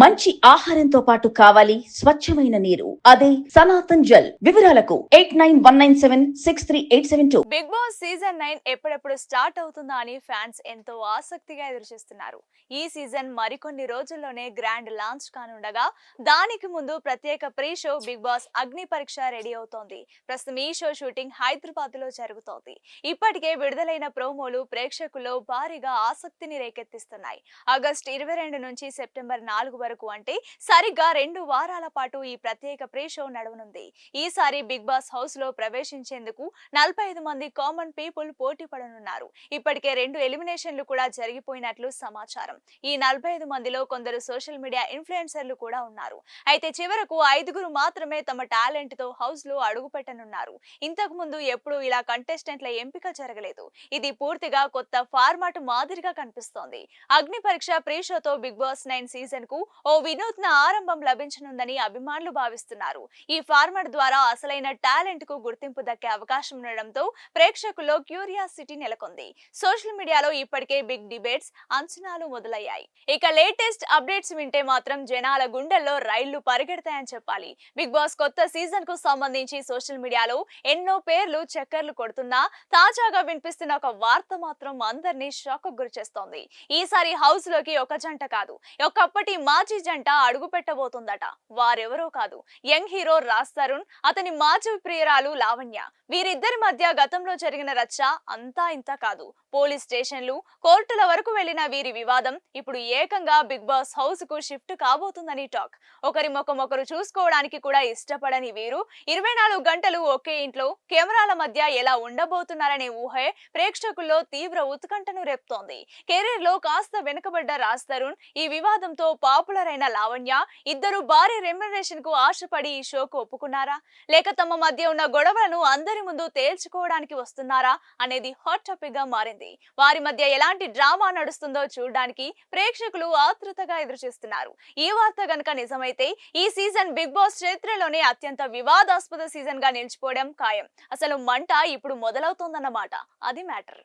మంచి ఆహారంతో పాటు కావాలి స్వచ్ఛమైన నీరు. అదే సనాతన్ జల్. వివరాలకు eight nine one nine seven six three eight seven two. Big boss season nine ఎప్పుడెప్పుడు స్టార్ట్ అవుతుందా అని ఫ్యాన్స్ ఎంతో ఆసక్తిగా ఎదురుచూస్తున్నారు. ఈ సీజన్ మరికొన్ని రోజుల్లోనే గ్రాండ్ లాంచ్ కానుండగా దానికి ముందు ప్రత్యేక ప్రీ షో బిగ్ బాస్ అగ్ని పరీక్ష రెడీ అవుతోంది. ప్రస్తుతం ఈ షో షూటింగ్ హైదరాబాద్లో జరుగుతోంది. ఇప్పటికే విడుదలైన ప్రోమోలు ప్రేక్షకుల్లో భారీగా ఆసక్తిని రేకెత్తిస్తున్నాయి. ఆగస్టు ఇరవై రెండు నుంచి సెప్టెంబర్ నాలుగు వరకు అంటే సరిగ్గా రెండు వారాల పాటు ఈ ప్రత్యేక ప్రే షో నడవనుంది. ఈసారి బిగ్ బాస్ హౌస్లో ప్రవేశించేందుకు నలభై ఐదు మంది కామన్ పీపుల్ పోటీ పడనున్నారు. ఇప్పటికే రెండు ఎలిమినేషన్లు కూడా జరిగిపోయినట్లు సమాచారం. ఈ నలభై ఐదు మందిలో కొందరు సోషల్ మీడియా ఇన్ఫ్లుయెన్సర్లు కూడా ఉన్నారు. అయితే చివరకు ఐదుగురు మాత్రమే తమ టాలెంట్తో హౌస్లో అడుగుపెట్టనున్నారు. ఇంతకు ముందు ఎప్పుడు ఇలా కంటెస్టెంట్ల ఎంపిక జరగలేదు. ఇది పూర్తిగా కొత్త ఫార్మాట్ మాదిరిగా కనిపిస్తోంది. అగ్ని పరీక్ష ప్రీ షోతో బిగ్ బాస్ నైన్ సీజన్కు ఓ వినూత్న ఆరంభం లభించనుందని అభిమానులు భావిస్తున్నారు. ఈ ఫార్మాట్ ద్వారా అసలైన టాలెంట్కు గుర్తింపు దక్కే అవకాశం ఉండడంతో ప్రేక్షకుల్లో క్యూరియాసిటీ నెలకొంది. సోషల్ మీడియాలో ఇప్పటికే బిగ్ డిబేట్స్ అంచనాలు మొదలయ్యాయి. ఇక లేటెస్ట్ అప్డేట్స్ వింటే మాత్రం జనాల గుండెల్లో రైళ్ళు పరిగెడతాయని చెప్పాలి. బిగ్ బాస్ కొత్త సీజన్కు సంబంధించి సోషల్ మీడియాలో ఎన్నో పేర్లు చక్కర్లు కొడుతున్నా తాజాగా వినిపిస్తున్న ఒక వార్త మాత్రం అందరినీ షాక్ గురి చేస్తోంది ఈసారి హౌస్లోకి ఒక జంట కాదు ఒకప్పటి మాజీ జంట అడుగు పెట్టబోతుందట వారెవరో కాదు. యంగ్ హీరో రాజ్ తరుణ్ అతని మాజీ ప్రియురాలు లావణ్య. వీరిద్దరి మధ్య గతంలో జరిగిన రచ్చ అంతా ఇంత కాదు. పోలీస్ స్టేషన్లు కోర్టుల వరకు వెళ్ళిన వీరి వివాదం ఇప్పుడు ఏకంగా బిగ్ బాస్ హౌస్కు షిఫ్ట్ కాబోతుందని టాక్. ఒకరి ముఖం ఒకరు చూసుకోవడానికి కూడా ఇష్టపడని వీరు ఇరవై నాలుగు గంటలు ఒకే ఇంట్లో కెమెరాల మధ్య ఎలా ఉండబోతున్నారనే ఊహే ప్రేక్షకుల్లో తీవ్ర ఉత్కంఠను రేపుతోంది. కెరీర్లో కాస్త వెనుకబడ్డ రాజ్ తరుణ్ ఈ వివాదంతో పాపులర్ అయిన లావణ్య ఇద్దరు భారీ రెమ్యునరేషన్కు ఆశపడి ఈ షోకు ఒప్పుకున్నారా? లేక తమ మధ్య ఉన్న గొడవలను అందరి ముందు తేల్చుకోవడానికి వస్తున్నారా? అనేది హాట్ టాపిక్గా మారింది. వారి మధ్య ఎలాంటి డ్రామా నడుస్తుందో చూడడానికి ప్రేక్షకులు ఆతృతగా ఎదురుచూస్తున్నారు. ఈ వార్త గనక నిజమైతే ఈ సీజన్ బిగ్ బాస్ చరిత్రలోనే అత్యంత వివాదాస్పద సీజన్గా నిలిచిపోవడం ఖాయం. అసలు మంట ఇప్పుడు మొదలవుతోందన్నమాట. అది మ్యాటర్